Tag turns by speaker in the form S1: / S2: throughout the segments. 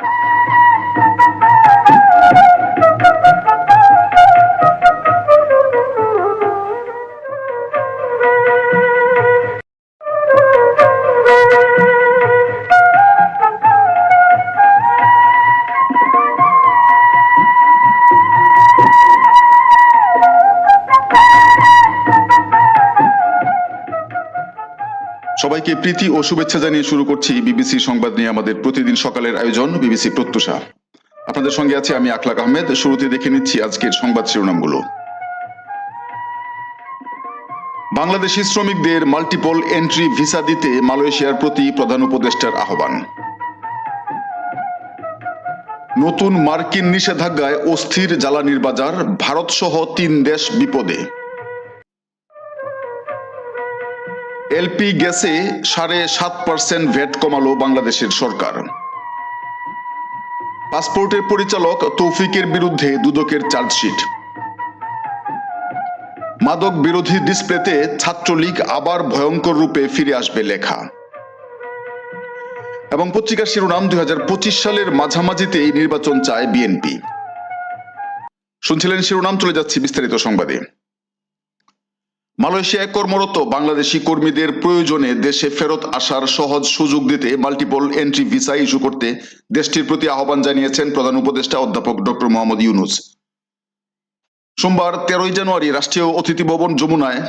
S1: Thank you. সবাইকে প্রীতি ও শুভেচ্ছা জানিয়ে শুরু করছি বিবিসি সংবাদ নিয়ে আমাদের প্রতিদিন সকালের আয়োজন, বিবিসি প্রত্যুষা। আপনাদের সঙ্গে আছে আমি আখলাক আহমেদ, শুরুতে দেখে নিচ্ছি আজকের সংবাদ শিরোনামগুলো। বাংলাদেশি শ্রমিকদের মাল্টিপল এন্ট্রি ভিসা দিতে মালয়েশিয়ার প্রতি প্রধান উপদেষ্টার আহ্বান। নতুন মার্কিন নিষেধাজ্ঞায় অস্থির জ্বালানির বাজার ভারত সহ তিন দেশ বিপদে। এলপি গ্যাসে সাড়ে সাত পার্সেন্ট ভ্যাট কমালো বাংলাদেশের সরকার। পাসপোর্টের পরিচালক তৌফিকের বিরুদ্ধে দুদকের চার্জশিট। মাদক বিরোধী ডিসপ্লেতে ছাত্রলীগ আবার ভয়ঙ্কর রূপে ফিরে আসবে লেখা। এবং পত্রিকার শিরোনাম দুই হাজার পঁচিশ সালের মাঝামাঝিতেই নির্বাচন চায় বিএনপি। শুনছিলেন শিরোনাম, চলে যাচ্ছি বিস্তারিত সংবাদে। মালয়েশিয়ায় কর্মরত বাংলাদেশি কর্মীদের প্রয়োজনে দেশে ফেরত আসার সহজ সুযোগ দিতে মাল্টিপল এন্ট্রি ভিসা ইস্যু করতে দেশটির প্রতি আহ্বান জানিয়েছেন প্রধান উপদেষ্টা অধ্যাপক ডক্টর মোহাম্মদ ইউনুস। সোমবার তেরোই জানুয়ারি রাষ্ট্রীয় অতিথি ভবন যমুনায়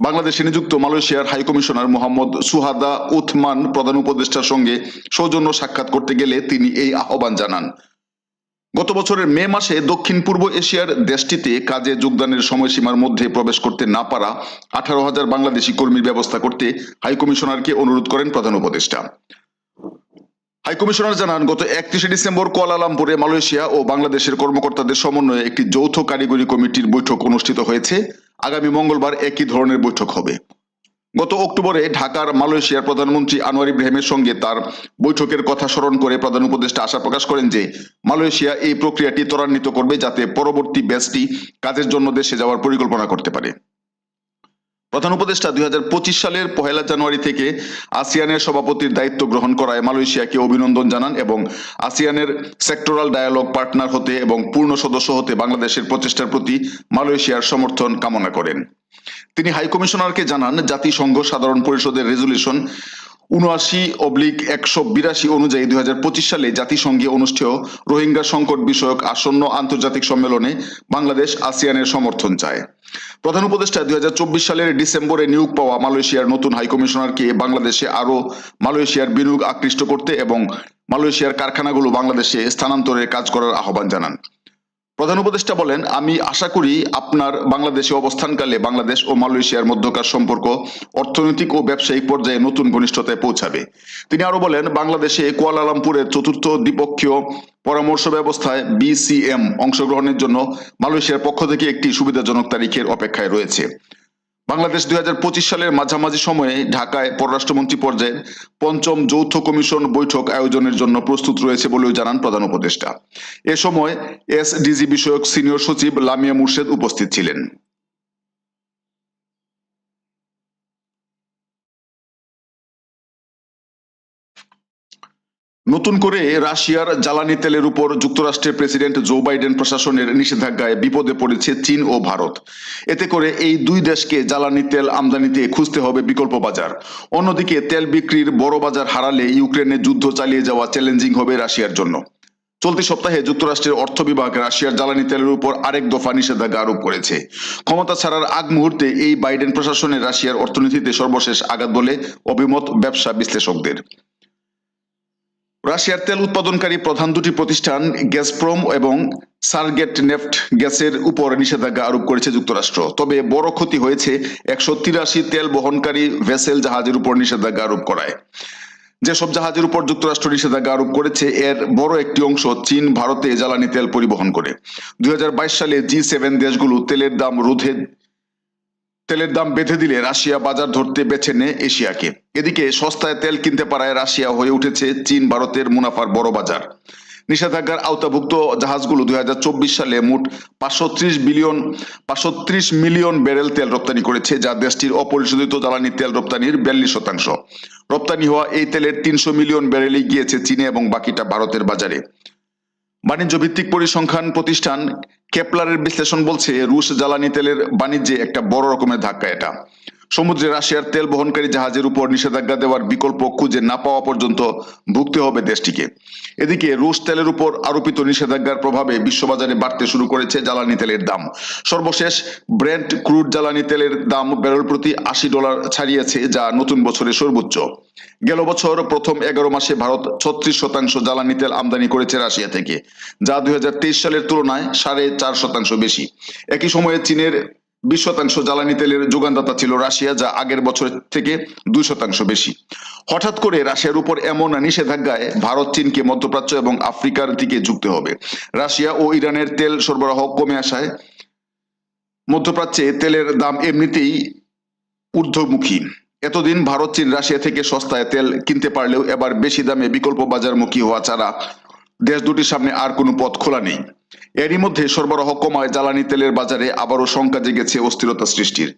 S1: বাংলাদেশে নিযুক্ত মালয়েশিয়ার হাইকমিশনার মোহাম্মদ সুহাদা উথমান প্রধান উপদেষ্টার সঙ্গে সৌজন্য সাক্ষাৎ করতে গেলে তিনি এই আহ্বান জানান। গত বছরের মে মাসে দক্ষিণ পূর্ব এশিয়ার দেশটিতে কাজে যোগদানের সময়সীমার মধ্যে প্রবেশ করতে না পারা আঠারো হাজার বাংলাদেশি কর্মীর ব্যবস্থা করতে হাইকমিশনারকে অনুরোধ করেন প্রধান উপদেষ্টা। হাইকমিশনার জানান, গত একত্রিশে ডিসেম্বর কুয়ালালামপুরে মালয়েশিয়া ও বাংলাদেশের কর্মকর্তাদের সমন্বয়ে একটি যৌথ কারিগরি কমিটির বৈঠক অনুষ্ঠিত হয়েছে। আগামী মঙ্গলবার একই ধরনের বৈঠক হবে। গত অক্টোবরে ঢাকার মালয়েশিয়ার প্রধানমন্ত্রী আনোয়ার ইব্রাহিমের সঙ্গে তার বৈঠকের কথা স্মরণ করে প্রধান উপদেষ্টা আশা প্রকাশ করেন যে মালয়েশিয়া এই প্রক্রিয়াটি ত্বরান্বিত করবে যাতে পরবর্তী ব্যাচটি কাজের জন্য দেশে যাওয়ার পরিকল্পনা করতে পারে। প্রধান উপদেষ্টা দুই হাজার পঁচিশ সালের পহেলা জানুয়ারি থেকে আসিয়ানের সভাপতির দায়িত্ব গ্রহণ করায় মালয়েশিয়াকে অভিনন্দন জানান এবং আসিয়ানের সেক্টরাল ডায়ালগ পার্টনার হতে এবং পূর্ণ সদস্য হতে বাংলাদেশের প্রচেষ্টার প্রতি মালয়েশিয়ার সমর্থন কামনা করেন। তিনি হাইকমিশনারকে জানান, জাতিসংঘ সাধারণ পরিষদের রেজুলেশন উনআশি অবলিক একশো বিরাশি অনুযায়ী দুই হাজার পঁচিশ সালে জাতিসংঘে অনুষ্ঠেয় রোহিঙ্গা সংকট বিষয়ক আসন্ন আন্তর্জাতিক সম্মেলনে বাংলাদেশ আসিয়ানের সমর্থন চায়। প্রধান উপদেষ্টা দুই হাজার চব্বিশ সালের ডিসেম্বরে নিয়োগ পাওয়া মালয়েশিয়ার নতুন হাইকমিশনারকে বাংলাদেশে আরও মালয়েশিয়ার বিনিয়োগ আকৃষ্ট করতে এবং মালয়েশিয়ার কারখানাগুলো বাংলাদেশে স্থানান্তরের কাজ করার আহ্বান জানান। প্রধান উপদেষ্টা বলেন, আমি আশা করি আপনার বাংলাদেশে অবস্থানকালে বাংলাদেশ ও মালয়েশিয়ার মধ্যকার সম্পর্ক অর্থনৈতিক ও ব্যবসায়িক পর্যায়ে নতুন ঘনিষ্ঠতায় পৌঁছাবে। তিনি আরও বলেন, বাংলাদেশে কোয়ালালামপুরের চতুর্থ দ্বিপক্ষীয় পরামর্শ ব্যবস্থায় বিসিএম অংশগ্রহণের জন্য মালয়েশিয়ার পক্ষ থেকে একটি সুবিধাজনক তারিখের অপেক্ষায় রয়েছে। বাংলাদেশ দুই হাজার পঁচিশ সালের মাঝামাঝি সময়ে ঢাকায় পররাষ্ট্রমন্ত্রী পর্যায়ে পঞ্চম যৌথ কমিশন বৈঠক আয়োজনের জন্য প্রস্তুত রয়েছে বলেও জানান প্রধান উপদেষ্টা। এ সময় এসডিজি বিষয়ক সিনিয়র সচিব লামিয়া মুর্শেদ উপস্থিত ছিলেন। নতুন করে রাশিয়ার জ্বালানি তেলের উপর যুক্তরাষ্ট্রের প্রেসিডেন্ট জো বাইডেন প্রশাসনের নিষেধাজ্ঞায় বিপদে পড়েছে চীন ও ভারত। এতে করে এই দুই দেশকে জ্বালানি তেল আমদানিতে খুঁজতে হবে বিকল্প বাজার। অন্যদিকে তেল বিক্রির বড় বাজার হারালে ইউক্রেনে যুদ্ধ চালিয়ে যাওয়া চ্যালেঞ্জিং হবে রাশিয়ার জন্য। চলতি সপ্তাহে যুক্তরাষ্ট্রের অর্থ বিভাগ রাশিয়ার জ্বালানি তেলের উপর আরেক দফা নিষেধাজ্ঞা আরোপ করেছে। ক্ষমতা ছাড়ার আগ মুহূর্তে এই বাইডেন প্রশাসনের রাশিয়ার অর্থনীতিতে সর্বশেষ আঘাত বলে অভিমত ব্যবসা বিশ্লেষকদের। রাশিয়ার তেল উৎপাদনকারী প্রধান দুটি প্রতিষ্ঠান গ্যাসপ্রম এবং সার্গেট নেফট গ্যাসের উপর নিষেধাজ্ঞা আরোপ করেছে যুক্তরাষ্ট্র। তবে বড় ক্ষতি হয়েছে একশো তিরাশি তেল বহনকারী ভেসেল জাহাজের উপর নিষেধাজ্ঞা আরোপ করায়। যেসব জাহাজের উপর যুক্তরাষ্ট্র নিষেধাজ্ঞা আরোপ করেছে, এর বড় একটি অংশ চীন, ভারতে জ্বালানি তেল পরিবহন করে। দুই হাজার বাইশ সালে জি সেভেন দেশগুলো তেলের দাম রোধে তেলের দাম বেঁধে দিলে রাশিয়া বাজার ধরতে বেছে নেয় এশিয়াকে। এদিকে সস্তায় তেল কিনতে পারায় রাশিয়া হয়ে উঠেছে চীন, ভারতের মুনাফার বড় বাজার। নিষেধাজ্ঞার আওতাভুক্ত জাহাজগুলো দুই হাজার চব্বিশ সালে মোট পাঁচশো বিলিয়ন, পাঁচশো ত্রিশ মিলিয়ন ব্যারেল তেল রপ্তানি করেছে, যা দেশটির অপরিশোধিত জ্বালানি তেল রপ্তানির বিয়াল্লিশ শতাংশ। রপ্তানি হওয়া এই তেলের তিনশো মিলিয়ন ব্যারেলই গিয়েছে চীনে এবং বাকিটা ভারতের বাজারে। বাণিজ্য ভিত্তিক পরিসংখ্যান প্রতিষ্ঠান কেপলারের বিশ্লেষণ বলছে রুশ জ্বালানি তেলের বাণিজ্যে একটা বড় রকমের ধাক্কা এটা। সমুদ্রে রাশিয়ার তেল বহনকারী জাহাজের উপর নিষেধাজ্ঞা দেওয়ার বিকল্প খুঁজে না পাওয়া পর্যন্ত ভুগতে হবে দেশটিকে। এদিকে রুশ তেলের উপর আরোপিত নিষেধাজ্ঞার প্রভাবে বিশ্ববাজারে বাড়তে শুরু করেছে জ্বালানি তেলের দাম। সর্বশেষ ব্রেন্ট ক্রুড জ্বালানি তেলের দাম ব্যারেল প্রতি আশি ডলার ছাড়িয়েছে, যা নতুন বছরের সর্বোচ্চ। গেল বছর প্রথম এগারো মাসে ভারত ছত্রিশ শতাংশ জ্বালানি তেল আমদানি করেছে রাশিয়া থেকে, যা দুই হাজার তেইশ সালের তুলনায় সাড়ে চার শতাংশ বেশি। একই সময়ে চীনের বিশ শতাংশ জ্বালানি তেলের যোগানদাতা ছিল রাশিয়া, যা আগের বছর থেকে দুই শতাংশ বেশি। হঠাৎ করে রাশিয়ার উপর এমন নিষেধাজ্ঞায় ভারত চীনকে মধ্যপ্রাচ্য এবং আফ্রিকার দিকে ঝুঁকতে হবে। রাশিয়া ও ইরানের তেল সরবরাহ কমে আসায় মধ্যপ্রাচ্যে তেলের দাম এমনিতেই ঊর্ধ্বমুখী। এতদিন ভারত চীন রাশিয়া থেকে সস্তায় তেল কিনতে পারলেও এবার বেশি দামে বিকল্প বাজারমুখী হওয়া ছাড়া দেশ দুটির সামনে আর কোনো পথ খোলা নেই। এরই মধ্যে সরবরাহ কমায় জ্বালানি তেলের বাজারে আবারও শঙ্কা জেগেছে অস্থিরতা সৃষ্টির।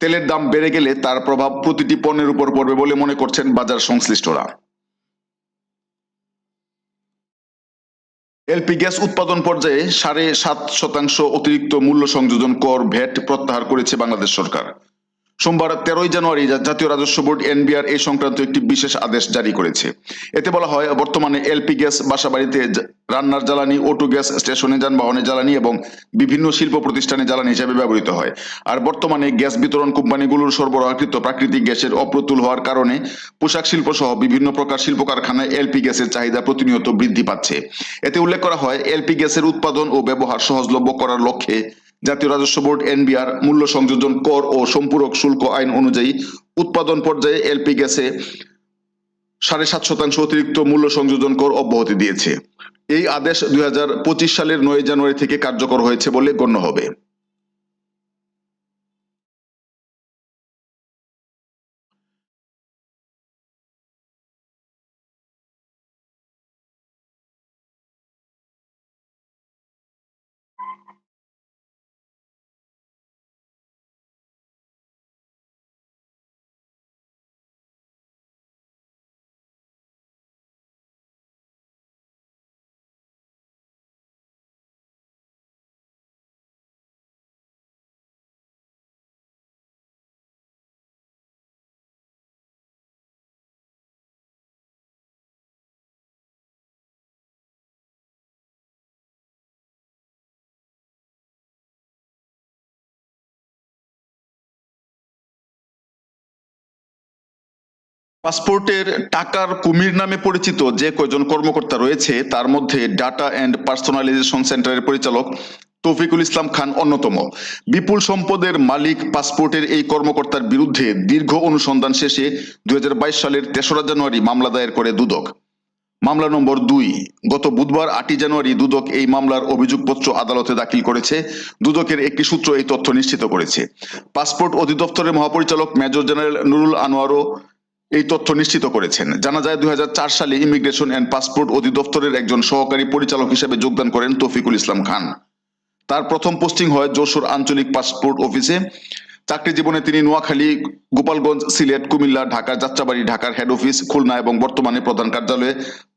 S1: তেলের দাম বেড়ে গেলে তার প্রভাব প্রতিটি পণ্যের উপর পড়বে বলে মনে করছেন বাজার সংশ্লিষ্টরা। এলপি গ্যাস উৎপাদন পর্যায়ে সাড়ে সাত শতাংশ অতিরিক্ত মূল্য সংযোজন কর ভ্যাট প্রত্যাহার করেছে বাংলাদেশ সরকার। সোমবার তেরোই জানুয়ারি জাতীয় রাজস্ব বোর্ড এনবিআর এই সংক্রান্ত একটি বিশেষ আদেশ জারি করেছে। এতে বলা হয়, বর্তমানে এলপি গ্যাস বাসাবাড়িতে রান্নার জ্বালানি, অটো গ্যাস স্টেশনে যানবাহনে জ্বালানি এবং বিভিন্ন শিল্প প্রতিষ্ঠানে জ্বালানি হিসেবে ব্যবহৃত হয়। আর বর্তমানে গ্যাস বিতরণ কোম্পানিগুলোর সরবরাহকৃত প্রাকৃতিক গ্যাসের অপ্রতুল হওয়ার কারণে পোশাক শিল্প সহ বিভিন্ন প্রকার শিল্প কারখানায় এলপি গ্যাসের চাহিদা প্রতিনিয়ত বৃদ্ধি পাচ্ছে। এতে উল্লেখ করা হয়, এলপি গ্যাসের উৎপাদন ও ব্যবহার সহজলভ্য করার লক্ষ্যে জাতীয় রাজস্ব বোর্ড এনবিআর মূল্য সংযোজন কর ও সম্পূরক শুল্ক আইন অনুযায়ী উৎপাদন পর্যায়ে এলপি গ্যাসে সাড়ে সাত শতাংশ অতিরিক্ত মূল্য সংযোজন কর অব্যাহতি দিয়েছে। এই আদেশ দুই হাজার পঁচিশ সালের নয় জানুয়ারি থেকে কার্যকর হয়েছে বলে গণ্য হবে। পাসপোর্টের টাকার কুমির নামে পরিচিত যে কয়জন কর্মকর্তা রয়েছে, তার মধ্যে ডাটা অ্যান্ড পার্সোনালাইজেশন সেন্টারের পরিচালক তৌফিকুল ইসলাম খান অন্যতম। বিপুল সম্পদের মালিক পাসপোর্টের এই কর্মকর্তার বিরুদ্ধে দীর্ঘ অনুসন্ধান শেষে দুই সালের তেসরা জানুয়ারি মামলা দায়ের করে দুদক। মামলা নম্বর দুই, গত বুধবার আটই জানুয়ারি দুদক এই মামলার অভিযোগপত্র আদালতে দাখিল করেছে। দুদকের একটি সূত্র এই তথ্য নিশ্চিত করেছে। পাসপোর্ট অধিদপ্তরের মহাপরিচালক মেজর জেনারেল নুরুল আনোয়ারও এই তথ্য নিশ্চিত করেছেন। জানা যায়, দুই সালে ইমিগ্রেশন অ্যান্ড পাসপোর্ট অধিদপ্তরের একজন সহকারী পরিচালক হিসেবে যোগদান করেন তফিকুল ইসলাম খান। তার প্রথম পোস্টিং হয় যশোর আঞ্চলিক পাসপোর্ট অফিসে। চাকরি জীবনে তিনি নোয়াখালী, গোপালগঞ্জ, সিলেট, কুমিল্লা, ঢাকা, যাত্রাবাড়ি, ঢাকার হেড অফিস খুলনা এবং বর্তমানে প্রধান কার্যালয়ে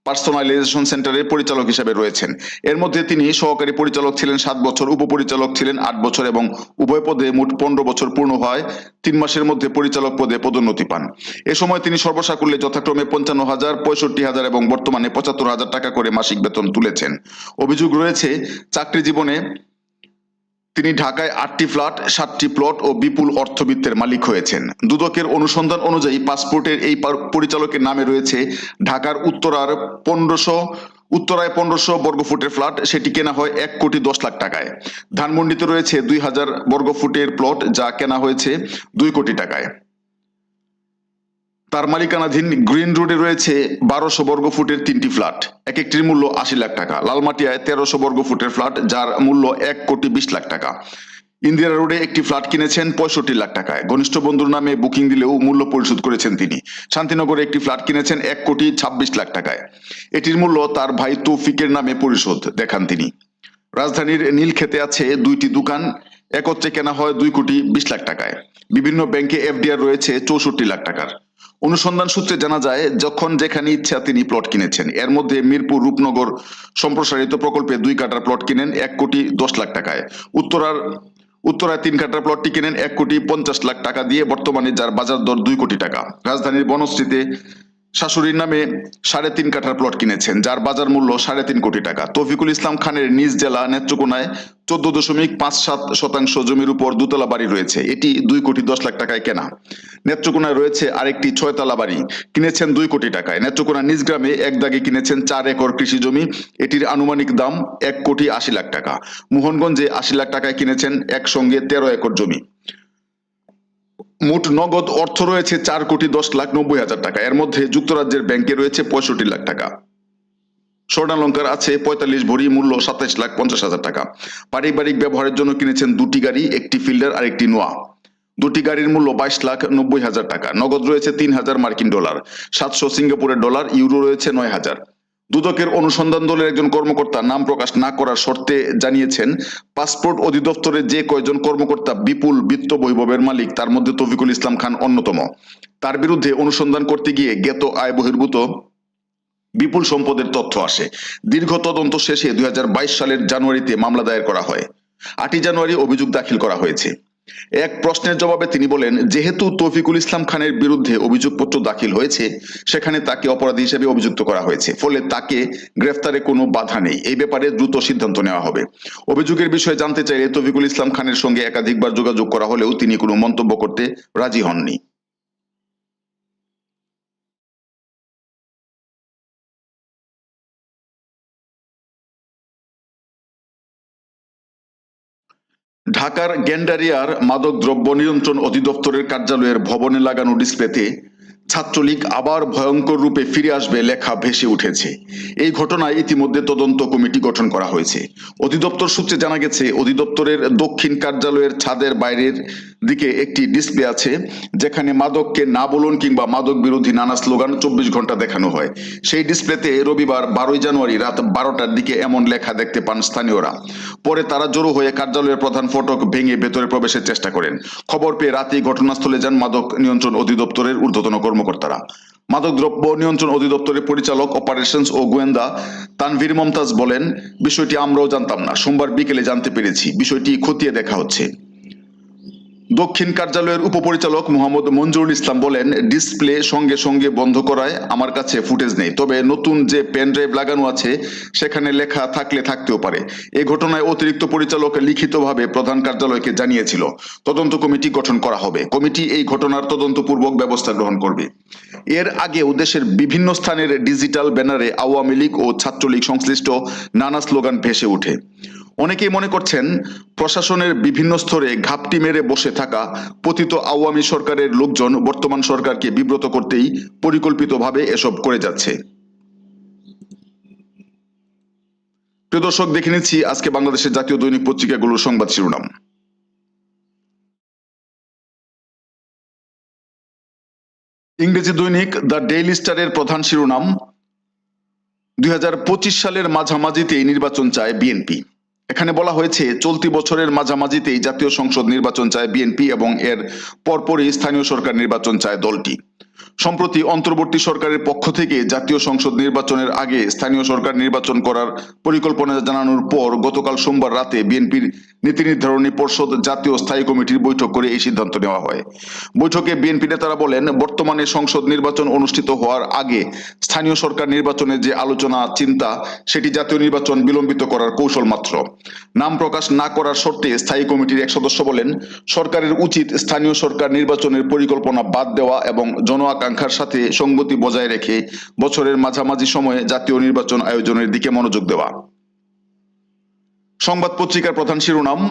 S1: পার্সোনালাইজেশন সেন্টারের পরিচালক হিসেবে রয়েছেন। এর মধ্যে তিনি সহকারী পরিচালক ছিলেন সাত বছর, উপপরিচালক ছিলেন আট বছর এবং উভয় পদে মোট পনেরো বছর পূর্ণ হয়। তিন মাসের মধ্যে পরিচালক পদে পদোন্নতি পান। এ সময় তিনি সর্বসাকুল্যে যথাক্রমে পঞ্চান্ন হাজার, পঁয়ষট্টি হাজার এবং বর্তমানে পঁচাত্তর হাজার টাকা করে মাসিক বেতন তুলেছেন। অভিযোগ রয়েছে, চাকরি জীবনে তিনি ঢাকায় আটটি ফ্ল্যাট, সাতটি প্লট ও বিপুল অর্থবিত্তের মালিক হয়েছেন। দুদকের অনুসন্ধান অনুযায়ী পাসপোর্টের এই পার- পরিচালকের নামে রয়েছে ঢাকার উত্তরার পনেরোশো, উত্তরায় পনেরোশো বর্গফুটের ফ্ল্যাট, সেটি কেনা হয় এক কোটি দশ লাখ টাকায়। ধানমন্ডিতে রয়েছে দুই হাজার বর্গফুটের প্লট, যা কেনা হয়েছে দুই কোটি টাকায়। তার মালিকানাধীন গ্রিন রোডে রয়েছে বারোশো বর্গ ফুটের তিনটি ফ্ল্যাট। এক একটির মূল্য আশি লাখ টাকা। লালমাটিয়ায় তেরোশো বর্গ ফুটের ফ্ল্যাট, যার মূল্য এক কোটি বিশ লাখ টাকা। ইন্দিরা রোডে একটি ফ্ল্যাট কিনেছেন পঁয়ষট্টি লাখ টাকায়। ঘনিষ্ঠ বন্ধুর নামে বুকিং দিলেও মূল্য পরিশোধ করেছেন তিনি। শান্তিনগরে একটি ফ্ল্যাট কিনেছেন এক কোটি ছাব্বিশ লাখ টাকায়। এটির মূল্য তার ভাই তৌফিকের নামে পরিশোধ দেখান তিনি। রাজধানীর নীলক্ষেতে আছে দুইটি দোকান। একত্রে কেনা হয় দুই কোটি বিশ লাখ টাকায়। বিভিন্ন ব্যাংকে এফডিআর রয়েছে চৌষট্টি লাখ টাকার। অনুসন্ধান সূত্রে জানা যায়, যখন যেখানে ইচ্ছা তিনি প্লট কিনেছেন। এর মধ্যে মিরপুর রূপনগর সম্প্রসারিত প্রকল্পে দুই কাটার প্লট কিনেন, এক কোটি দশ লাখ টাকায়। উত্তরার উত্তরায় তিন কাটার প্লটটি কিনেন, এক কোটি পঞ্চাশ লাখ টাকা দিয়ে। বর্তমানে যার বাজার দর দুই কোটি টাকা। রাজধানীর বনশ্রীতে শাশুড়ির নামে সাড়ে তিন কাঠার প্লট কিনেছেন, যার বাজার মূল্য সাড়ে তিন কোটি টাকা। তৌফিকুল ইসলাম খানের নিজ জেলা নেত্রকোনায় চোদ্দ দশমিক পাঁচ সাত শতাংশ জমির উপর দুতলা বাড়ি রয়েছে। এটি দুই কোটি দশ লাখ টাকায় কেনা। নেত্রকোনায় রয়েছে আরেকটি ছয়তলা বাড়ি, কিনেছেন দুই কোটি টাকায়। নেত্রকোনা নিজ গ্রামে এক দাগে কিনেছেন চার একর কৃষি জমি। এটির আনুমানিক দাম এক কোটি আশি লাখ টাকা। মোহনগঞ্জে আশি লাখ টাকায় কিনেছেন একসঙ্গে তেরো একর জমি। মোট নগদ অর্থ রয়েছে চার কোটি দশ লাখ নব্বই হাজার টাকা। এর মধ্যে যুক্তরাজ্যের ব্যাংকে রয়েছে পঁয়ষট্টি লাখ টাকা। স্বর্ণালঙ্কার আছে পঁয়তাল্লিশ ভরি মূল্য সাতাইশ লাখ পঞ্চাশ হাজার টাকা। পারিবারিক ব্যবহারের জন্য কিনেছেন দুটি গাড়ি, একটি ফিল্ডার আর একটি নোয়া। দুটি গাড়ির মূল্য বাইশ লাখ নব্বই হাজার টাকা। নগদ রয়েছে তিন হাজার মার্কিন ডলার। সাতশো সিঙ্গাপুরের ডলার, ইউরো রয়েছে নয় হাজার। দুদকের অনুসন্ধান দলের একজন কর্মকর্তা নাম প্রকাশ না করার শর্তে জানিয়েছেন, পাসপোর্ট অধিদপ্তরে যে কয়জন কর্মকর্তা বিপুল বিত্ত বৈভবের মালিক, তার মধ্যে তফিকুল ইসলাম খান অন্যতম। তার বিরুদ্ধে অনুসন্ধান করতে গিয়ে জ্ঞাত আয় বহির্ভূত বিপুল সম্পদের তথ্য আসে। দীর্ঘ তদন্ত শেষে দুই হাজার বাইশ সালের জানুয়ারিতে মামলা দায়ের করা হয়। আটই জানুয়ারি অভিযোগ দাখিল করা হয়েছে। এক প্রশ্নের জবাবে তিনি বলেন, যেহেতু তৌফিকুল ইসলাম খানের বিরুদ্ধে অভিযোগপত্র দাখিল হয়েছে, সেখানে তাকে অপরাধী হিসেবে অভিযুক্ত করা হয়েছে। ফলে তাকে গ্রেফতারে কোনো বাধা নেই। এই ব্যাপারে দ্রুত সিদ্ধান্ত নেওয়া হবে। অভিযোগের বিষয়ে জানতে চাইলে তৌফিকুল ইসলাম খানের সঙ্গে একাধিকবার যোগাযোগ করা হলেও তিনি কোনো মন্তব্য করতে রাজি হননি। ঢাকার গেন্ডারিয়ার মাদক দ্রব্য নিয়ন্ত্রণ অধিদপ্তরের কার্যালয়ের ভবনে লাগানো ডিসপ্লেতে ছাত্রলীগ আবার ভয়ঙ্কর রূপে ফিরে আসবে লেখা ভেসে উঠেছে। এই ঘটনায় ইতিমধ্যে তদন্ত কমিটি গঠন করা হয়েছে। অধিদপ্তর সূত্রে জানা গেছে, অধিদপ্তরের দক্ষিণ কার্যালয়ের ছাদের বাইরের দিকে একটি ডিসপ্লে আছে, যেখানে মাদককে না বলুন কিংবা মাদক বিরোধী নানা স্লোগান চব্বিশ ঘণ্টা দেখানো হয়। সেই ডিসপ্লেতে রবিবার বারোই জানুয়ারি রাত বারোটার দিকে এমন লেখা দেখতে পান স্থানীয়রা। পরে তারা জড়ো হয়ে কার্যালয়ের প্রধান ফটক ভেঙে ভেতরে প্রবেশের চেষ্টা করেন। খবর পেয়ে রাতেই ঘটনাস্থলে যান মাদক নিয়ন্ত্রণ অধিদপ্তরের ঊর্ধ্বতন কর্মকর্তারা। মাদক দ্রব্য নিয়ন্ত্রণ অধিদপ্তরের পরিচালক অপারেশনস ও গোয়েন্দা তানভীর মমতাজ বলেন, বিষয়টি আমরাও জানতাম না। সোমবার বিকেলে জানতে পেরেছি। বিষয়টি খতিয়ে দেখা হচ্ছে। দক্ষিণ কার্যালয়ের উপপরিচালক মোহাম্মদ মঞ্জুরুল ইসলাম বলেন, ডিসপ্লে সঙ্গে সঙ্গে বন্ধ করায় আমার কাছে ফুটেজ নেই। তবে নতুন যে পেন ড্রাইভ লাগানো আছে, সেখানে লেখা থাকলে থাকতেও পারে। এ ঘটনায় অতিরিক্ত পরিচালক লিখিতভাবে প্রধান কার্যালয়কে জানিয়েছিল। তদন্ত কমিটি গঠন করা হবে। কমিটি এই ঘটনার তদন্তপূর্বক ব্যবস্থা গ্রহণ করবে। এর আগেও দেশের বিভিন্ন স্থানের ডিজিটাল ব্যানারে আওয়ামী লীগ ও ছাত্রলীগ সংশ্লিষ্ট নানা স্লোগান ভেসে ওঠে। অনেকেই মনে করছেন প্রশাসনের বিভিন্ন স্তরে ঘাপটি মেরে বসে থাকা পতিত আওয়ামী সরকারের লোকজন বর্তমান সরকারকে বিব্রত করতেই পরিকল্পিতভাবে এসব করে যাচ্ছে। প্রিয় দর্শক, দেখে নিচ্ছি আজকে বাংলাদেশের জাতীয় দৈনিক পত্রিকাগুলোর সংবাদ শিরোনাম। ইংরেজি দৈনিক দ্য ডেইলি স্টারের প্রধান শিরোনাম, দুই হাজার পঁচিশ সালের মাঝামাঝিতেই নির্বাচন চায় বিএনপি। এখানে বলা হয়েছে, চলতি বছরের মাঝামাঝিতেই জাতীয় সংসদ নির্বাচন চায় বিএনপি এবং এর পরপরই স্থানীয় সরকার নির্বাচন চায় দলটি। সম্প্রতি অন্তর্বর্তী সরকারের পক্ষ থেকে জাতীয় সংসদ নির্বাচনের আগে স্থানীয় সরকার নির্বাচন করার পরিকল্পনা জানানোর পর গতকাল সোমবার রাতে বিএনপির নীতি নির্ধারণী পর্ষদ জাতীয় স্থায়ী কমিটির বৈঠক করে এই সিদ্ধান্ত নেওয়া হয়। বৈঠকে বিএনপি নেতারা বলেন, বর্তমানে সংসদ নির্বাচন অনুষ্ঠিত হওয়ার আগে স্থানীয় সরকার নির্বাচনের যে আলোচনা, চিন্তা, সেটি জাতীয় নির্বাচন বিলম্বিত করার কৌশল মাত্র। নাম প্রকাশ না করার শর্তে স্থায়ী কমিটির এক সদস্য বলেন, সরকারের উচিত স্থানীয় সরকার নির্বাচনের পরিকল্পনা বাদ দেওয়া এবং জন আকাঙ্ক্ষার সাথে সঙ্গতি বজায় রেখে বছরের মাঝামাঝি সময়ে জাতীয় নির্বাচন আয়োজনের দিকে মনোযোগ দেওয়া। সংবাদ পত্রিকার প্রধান শিরোনাম,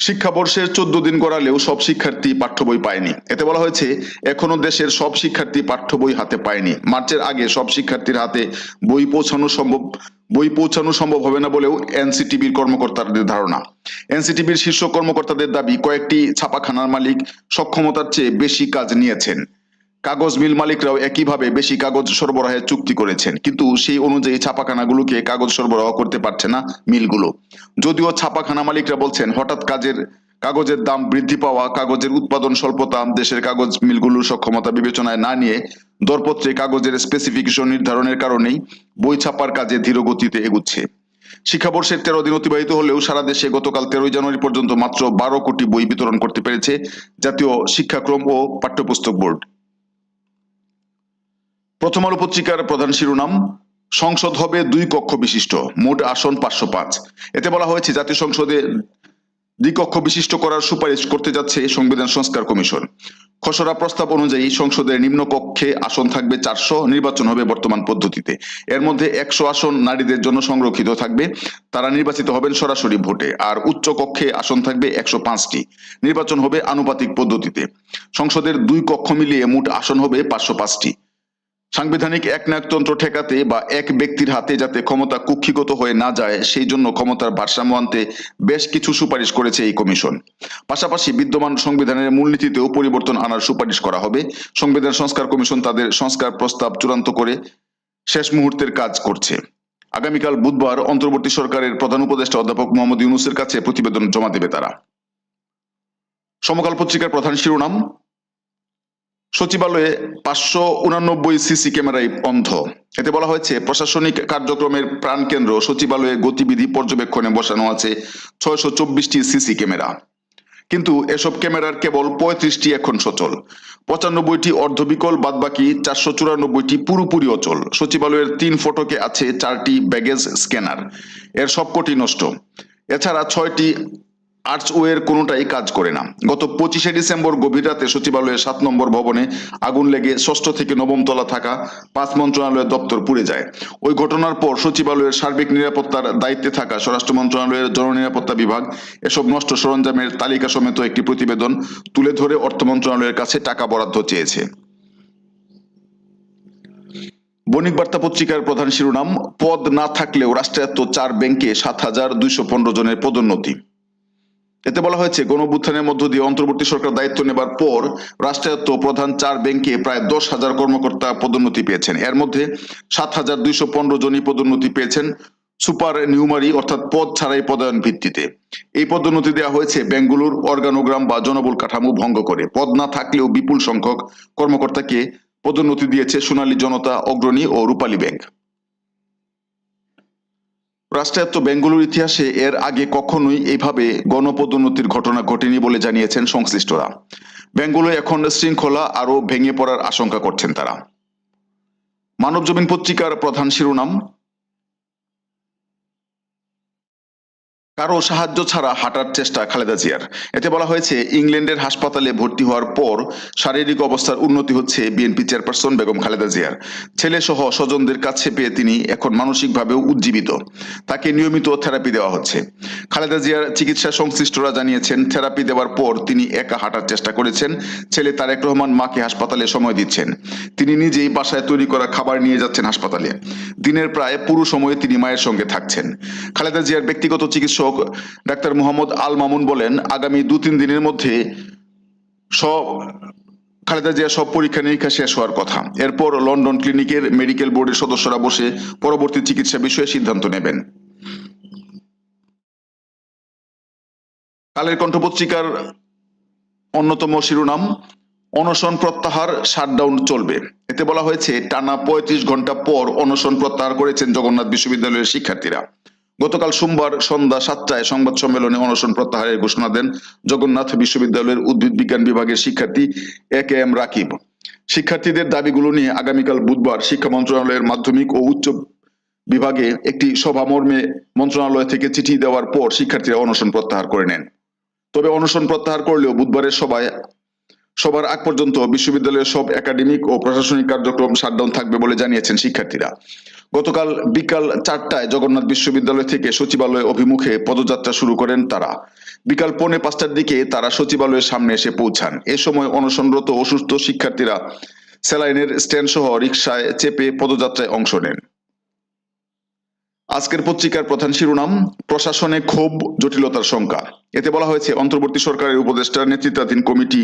S1: শিক্ষাবর্ষের চোদ্দ দিন গড়ালেও সব শিক্ষার্থী পাঠ্য বই পায়নি। এতে বলা হয়েছে, এখনও দেশের সব শিক্ষার্থী পাঠ্য বই হাতে পায়নি। মার্চের আগে সব শিক্ষার্থীর হাতে বই পৌঁছানো সম্ভব, বই পৌঁছানো সম্ভব হবে না বলেও এনসিটিভির কর্মকর্তাদের ধারণা। এনসিটিভির শীর্ষ কর্মকর্তাদের দাবি, কয়েকটি ছাপাখানার মালিক সক্ষমতার চেয়ে বেশি কাজ নিয়েছেন। কাগজ মিল মালিকরাও একইভাবে বেশি কাগজ সরবরাহের চুক্তি করেছেন। কিন্তু সেই অনুযায়ী ছাপাখানাগুলোকে কাগজ সরবরাহ করতে পারছে না মিলগুলো। যদিও ছাপাখানা মালিকরা বলছেন, হঠাৎ কাজের, কাগজের দাম বৃদ্ধি পাওয়া, কাগজের উৎপাদন স্বল্পতা, দেশের কাগজ মিলগুলোর সক্ষমতা বিবেচনায় না নিয়ে দরপত্রে কাগজের স্পেসিফিকেশন নির্ধারণের কারণেই বই ছাপার কাজে ধীর গতিতে এগুচ্ছে। শিক্ষাবর্ষের তেরো দিন অতিবাহিত হলেও সারা দেশে গতকাল তেরোই জানুয়ারি পর্যন্ত মাত্র বারো কোটি বই বিতরণ করতে পেরেছে জাতীয় শিক্ষাক্রম ও পাঠ্যপুস্তক বোর্ড। প্রথম আলো পত্রিকার প্রধান শিরোনাম, সংসদ হবে দুই কক্ষ বিশিষ্ট, মোট আসন পাঁচশো পাঁচ। এতে বলা হয়েছে, জাতীয় সংসদে দ্বিকক্ষ বিশিষ্ট করার সুপারিশ করতে যাচ্ছে সংবিধান সংস্কার কমিশন। খসড়া প্রস্তাব অনুযায়ী সংসদের নিম্ন কক্ষে আসন থাকবে চারশো, নির্বাচন হবে বর্তমান পদ্ধতিতে। এর মধ্যে একশো আসন নারীদের জন্য সংরক্ষিত থাকবে, তারা নির্বাচিত হবেন সরাসরি ভোটে, আর উচ্চ কক্ষে আসন থাকবে একশো পাঁচটি। নির্বাচন হবে আনুপাতিক পদ্ধতিতে। সংসদের দুই কক্ষ মিলিয়ে মোট আসন হবে পাঁচশো পাঁচটি। সাংবিধানিক একনায়কতন্ত্র ঠেকাতে বা এক ব্যক্তির হাতে যাতে ক্ষমতা কুক্ষিগত হয়ে না যায়, সেই জন্য ক্ষমতার ভারসাম্য আনতে বেশ কিছু সুপারিশ করেছে এই কমিশন। পাশাপাশি বিদ্যমান সংবিধানের মূলনীতিতেও পরিবর্তন আনার সুপারিশ করা হবে। সংবিধান সংস্কার কমিশন তাদের সংস্কার প্রস্তাব চূড়ান্ত করে শেষ মুহূর্তের কাজ করছে। আগামীকাল বুধবার অন্তর্বর্তী সরকারের প্রধান উপদেষ্টা অধ্যাপক মোহাম্মদ ইউনুসের কাছে প্রতিবেদন জমা দেবে তারা। সমকাল পত্রিকার প্রধান শিরোনাম সচিবালয়ে পাঁচশো উনানব্বই সিসি ক্যামেরায় অন্ধ এতে বলা হয়েছে, প্রশাসনিক কার্যক্রমের প্রাণকেন্দ্র সচিবালয়ে গতিবিধি পর্যবেক্ষণে বসানো আছে ছয়শো চব্বিশটি সিসি ক্যামেরা। কিন্তু এসব ক্যামেরার কেবল পঁয়ত্রিশটি এখন সচল। পঁচানব্বইটি অর্ধবিকল, বাদবাকি চারশো চুরানব্বইটি পুরোপুরি অচল। সচিবালয়ের তিন ফটকে আছে চারটি ব্যাগেজ স্ক্যানার। এর সবকটি নষ্ট। এছাড়া ছয়টি আর্চওয়ের কোনোটাই কাজ করে না। গত পঁচিশে ডিসেম্বর গভীর রাতে সচিবালয়ের সাত নম্বর ভবনে আগুন লেগে ষষ্ঠ থেকে নবম তলা থাকা পাঁচ মন্ত্রণালয়ের দপ্তর পুড়ে যায়। ওই ঘটনার পর সচিবালয়ের সার্বিক নিরাপত্তার দায়িত্বে থাকা স্বরাষ্ট্র মন্ত্রণালয়ের জননিরাপত্তা বিভাগ এসব নষ্ট সরঞ্জামের তালিকা সমেত একটি প্রতিবেদন তুলে ধরে অর্থ মন্ত্রণালয়ের কাছে টাকা বরাদ্দ চেয়েছে। বণিক বার্তা পত্রিকার প্রধান শিরোনাম, পদ না থাকলেও রাষ্ট্রায়ত্ত চার ব্যাংকে সাত হাজার দুইশো পনেরো জনের পদোন্নতি। এতে বলা হয়েছে, গণঅভ্যুত্থানের মধ্য দিয়ে অন্তর্বর্তী সরকার দায়িত্ব নেবার পর রাষ্ট্রায়ত্ত প্রধান চার ব্যাংকে প্রায় দশ হাজার কর্মকর্তা পদোন্নতি পেয়েছেন। এর মধ্যে সাত হাজার দুইশো পনেরো জনই পদোন্নতি পেয়েছেন সুপার নিউমারি অর্থাৎ পদ ছাড়াই পদায়ন ভিত্তিতে। এই পদোন্নতি দেওয়া হয়েছে বেঙ্গুলুর, অর্গানোগ্রাম বা জনবল কাঠামো ভঙ্গ করে। পদ না থাকলেও বিপুল সংখ্যক কর্মকর্তাকে পদোন্নতি দিয়েছে সোনালী জনতা, অগ্রণী ও রূপালী ব্যাংক। রাষ্ট্রায়ত্ত বেঙ্গুলুর ইতিহাসে এর আগে কখনোই এইভাবে গণপদোন্নতির ঘটনা ঘটেনি বলে জানিয়েছেন সংশ্লিষ্টরা। বেঙ্গুলু এখন শৃঙ্খলা আরও ভেঙে পড়ার আশঙ্কা করছেন তারা। মানবজমিন পত্রিকার প্রধান শিরোনাম কারও সাহায্য ছাড়া হাঁটার চেষ্টা খালেদা জিয়ার। এতে বলা হয়েছে, ইংল্যান্ডের হাসপাতালে ভর্তি হওয়ার পর শারীরিক অবস্থার উন্নতি হচ্ছে বিএনপি চেয়ারপারসন বেগম খালেদা জিয়ার। ছেলে সহ স্বজনদের কাছে পেয়ে তিনি এখন মানসিকভাবেও উজ্জীবিত। তাকে নিয়মিত থেরাপি দেওয়া হচ্ছে। খালেদা জিয়ার চিকিৎসা সংশ্লিষ্টরা জানিয়েছেন, থেরাপি দেওয়ার পর তিনি একা হাঁটার চেষ্টা করেছেন। ছেলে তারেক রহমান মাকে হাসপাতালে সময় দিচ্ছেন। তিনি নিজেই বাসায় তৈরি করা খাবার নিয়ে যাচ্ছেন হাসপাতালে। দিনের প্রায় পুরো সময়ে তিনি মায়ের সঙ্গে থাকছেন। খালেদা জিয়ার ব্যক্তিগত চিকিৎসক ডাক্তার মোহাম্মদ আল মামুন বলেন, আগামী দু তিন দিনের মধ্যে সব খালেদা জিয়া সব পরীক্ষা নিরীক্ষা শেষ হওয়ার কথা। এরপর লন্ডন ক্লিনিকের মেডিকেল বোর্ডের সদস্যরা বসে পরবর্তী চিকিৎসা বিষয়ে সিদ্ধান্ত নেবেন। কালের কণ্ঠ পত্রিকার অন্যতম শিরোনাম, অনশন প্রত্যাহার শাটডাউন চলবে। এতে বলা হয়েছে, টানা পঁয়ত্রিশ ঘণ্টা পর অনশন প্রত্যাহার করেছেন জগন্নাথ বিশ্ববিদ্যালয়ের শিক্ষার্থীরা। গতকাল সোমবার সন্ধ্যা সাতটায় সংবাদ সম্মেলনে অনশন প্রত্যাহারের ঘোষণা দেন জগন্নাথ বিশ্ববিদ্যালয়ের উদ্ভিদ বিজ্ঞান বিভাগের শিক্ষার্থী এ কে এম রাকিব। শিক্ষার্থীদের দাবিগুলো নিয়ে আগামীকাল বুধবার শিক্ষা মন্ত্রণালয়ের মাধ্যমিক ও উচ্চ বিভাগে একটি সভা মর্মে মন্ত্রণালয় থেকে চিঠি দেওয়ার পর শিক্ষার্থীরা অনশন প্রত্যাহার করে নেন। তবে অনশন প্রত্যাহার করলেও বুধবারের সভায় সবার আগ পর্যন্ত বিশ্ববিদ্যালয়ের সব একাডেমিক ও প্রশাসনিক কার্যক্রম শাটডাউন থাকবে বলে জানিয়েছেন শিক্ষার্থীরা। গতকাল বিকাল চারটায় জগন্নাথ বিশ্ববিদ্যালয় থেকে সচিবালয় অভিমুখে পদযাত্রা শুরু করেন তারা। বিকাল পৌনে পাঁচটার দিকে তারা সচিবালয়ের সামনে এসে পৌঁছান। এ সময় অনশনরত অসুস্থ শিক্ষার্থীরা স্যালাইনের স্ট্যান্ড সহ রিকশায় চেপে পদযাত্রায় অংশ নেন। আজকের পত্রিকার প্রধান শিরোনাম, প্রশাসনে ক্ষোভ, জটিলতার শঙ্কা এতে বলা হয়েছে, অন্তর্বর্তী সরকারের উপদেষ্টার নেতৃত্বাধীন কমিটি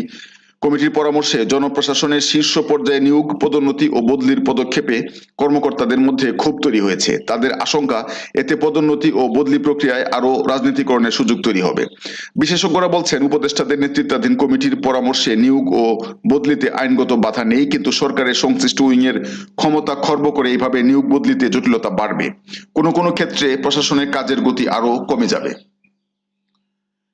S1: কমিটির পরামর্শে জনপ্রশাসনের শীর্ষ পর্যায়ে নিয়োগ, পদোন্নতি ও বদলির পদক্ষেপে কর্মকর্তাদের মধ্যে ক্ষোভ তৈরি হয়েছে। তাদের আশঙ্কা, এতে পদোন্নতি ও বদলি প্রক্রিয়ায় আরও রাজনীতিকরণের সুযোগ তৈরি হবে। বিশেষজ্ঞরা বলছেন, উপদেষ্টাদের নেতৃত্বাধীন কমিটির পরামর্শে নিয়োগ ও বদলিতে আইনগত বাধা নেই, কিন্তু সরকারের সংশ্লিষ্ট উইংয়ের ক্ষমতা খর্ব করে এইভাবে নিয়োগ বদলিতে জটিলতা বাড়বে। কোনো কোনো ক্ষেত্রে প্রশাসনের কাজের গতি আরও কমে যাবে।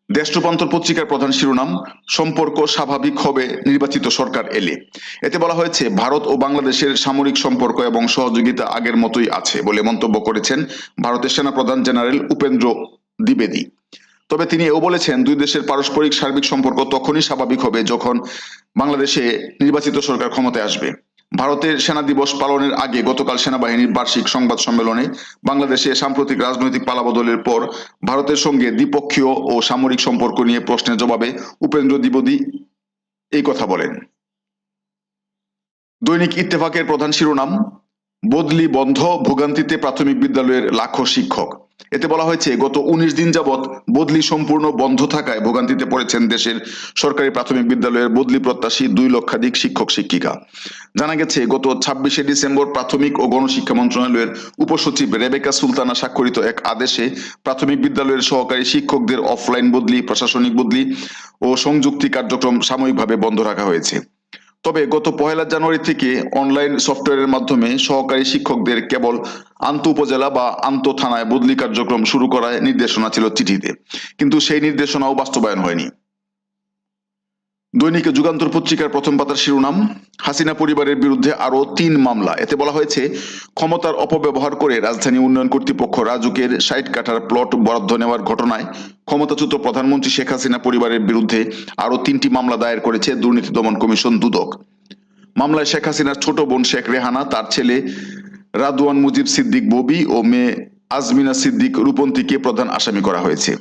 S1: দেশ রূপান্তর পত্রিকার প্রধান শিরোনাম, সম্পর্ক স্বাভাবিক হবে নির্বাচিত সরকার এলে। এতে বলা হয়েছে, ভারত ও বাংলাদেশের সামরিক সম্পর্ক এবং সহযোগিতা আগের মতোই আছে বলে মন্তব্য করেছেন ভারতের সেনাপ্রধান জেনারেল উপেন্দ্র দ্বিবেদী। তবে তিনি এও বলেছেন, দুই দেশের পারস্পরিক সার্বিক সম্পর্ক তখনই স্বাভাবিক হবে যখন বাংলাদেশে নির্বাচিত সরকার ক্ষমতায় আসবে। ভারতের সেনা দিবস পালনের আগে গতকাল সেনাবাহিনীর বার্ষিক সংবাদ সম্মেলনে বাংলাদেশে সাম্প্রতিক রাজনৈতিক পালাবদলের পর ভারতের সঙ্গে দ্বিপক্ষীয় ও সামরিক সম্পর্ক নিয়ে প্রশ্নের জবাবে উপেন্দ্র দ্বিবেদী এই কথা বলেন। দৈনিক ইত্তেফাকের প্রধান শিরোনাম, বদলি বন্ধ ভোগান্তিতে প্রাথমিক বিদ্যালয়ের লাখো শিক্ষক। এতে বলা হয়েছে, গত উনিশ দিন যাবৎ বদলি সম্পূর্ণ বন্ধ থাকায় ভোগান্তিতে পড়েছেন দেশের সরকারি প্রাথমিক বিদ্যালয়ের বদলি প্রত্যাশী দুই লক্ষাধিক শিক্ষক, শিক্ষিকা। জানা গেছে, গত ছাব্বিশে ডিসেম্বর প্রাথমিক ও গণশিক্ষা মন্ত্রণালয়ের উপসচিব রেবেকা সুলতানা স্বাক্ষরিত এক আদেশে প্রাথমিক বিদ্যালয়ের সহকারী শিক্ষকদের অফলাইন বদলি, প্রশাসনিক বদলি ও সংযুক্তি কার্যক্রম সাময়িকভাবে বন্ধ রাখা হয়েছে। তবে গত পহেলা জানুয়ারি থেকে অনলাইন সফটওয়্যারের মাধ্যমে সহকারী শিক্ষকদের কেবল আন্ত উপজেলা বা আন্ত থানায় বদলি কার্যক্রম শুরু করার নির্দেশনা ছিল চিঠিতে। কিন্তু সেই নির্দেশনাও বাস্তবায়ন হয়নি। দৈনিক যুগান্তর পত্রিকার প্রথম পাতার শিরোনাম, হাসিনা পরিবারের বিরুদ্ধে আরও তিন মামলা। এতে বলা হয়েছে, ক্ষমতার অপব্যবহার করে রাজধানী উন্নয়ন কর্তৃপক্ষ রাজুকের ষাট কাঠার প্লট বরাদ্দ নেওয়ার ঘটনায় ক্ষমতাচ্যুত প্রধানমন্ত্রী শেখ হাসিনা পরিবারের বিরুদ্ধে আরও তিনটি মামলা দায়ের করেছে দুর্নীতি দমন কমিশন দুদক। মামলায় শেখ হাসিনার ছোট বোন শেখ রেহানা, তার ছেলে রাদওয়ান মুজিব সিদ্দিক ববি ও মেয়ে আজমিনা সিদ্দিক রূপন্তীকে প্রধান আসামি করা হয়েছে।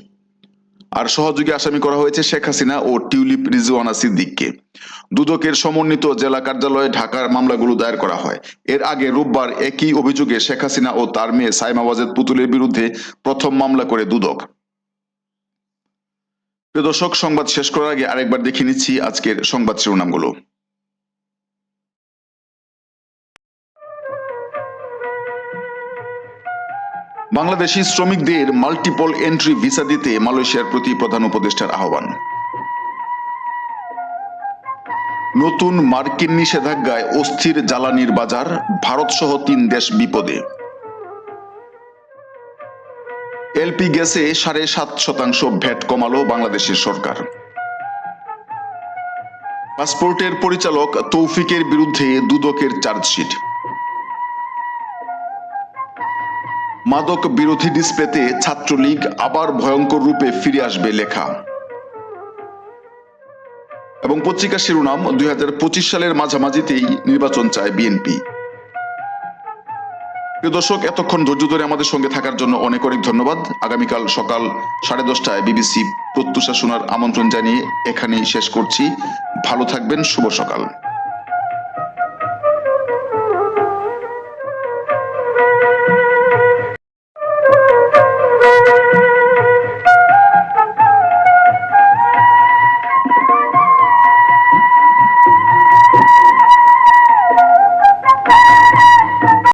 S1: আর সহযোগী আসামি করা হয়েছে শেখ হাসিনা ও টিউলিপ রিজওয়ানা সিদ্দিককে। দুদকের সমন্বিত জেলা কার্যালয়ে ঢাকার মামলাগুলো দায়ের করা হয়। এর আগে রোববার একই অভিযোগে শেখ হাসিনা ও তার মেয়ে সাইমা ওয়াজেদ পুতুলের বিরুদ্ধে প্রথম মামলা করে দুদক। দর্শক, সংবাদ শেষ করার আগে আরেকবার দেখে নিচ্ছি আজকের সংবাদ শিরোনামগুলো। বাংলাদেশি শ্রমিকদের মাল্টিপল এন্ট্রি ভিসা দিতে মালয়েশিয়ার প্রতি প্রধান উপদেষ্টার আহ্বান। নতুন মার্কিন নিষেধাজ্ঞায় অস্থির জ্বালানির বাজার ভারত সহ তিন দেশ বিপদে। এলপি গ্যাসে সাড়ে সাত শতাংশ ভ্যাট কমালো বাংলাদেশের সরকার। পাসপোর্টের পরিচালক তৌফিকের বিরুদ্ধে দুদকের চার্জশিট। মাদক বিরোধী ডিসপ্লেতে ছাত্রলীগ আবার ভয়ঙ্কর রূপে ফিরে আসবে লেখা। এবং পত্রিকার শিরোনাম, দুই হাজার পঁচিশ সালের মাঝামাঝিতেই নির্বাচন চায় বিএনপি। প্রিয় দর্শক, এতক্ষণ ধৈর্য ধরে আমাদের সঙ্গে থাকার জন্য অনেক অনেক ধন্যবাদ। আগামীকাল সকাল সাড়ে দশটায় বিবিসি প্রত্যুষা শোনার আমন্ত্রণ জানিয়ে এখানেই শেষ করছি। ভালো থাকবেন, শুভ সকাল।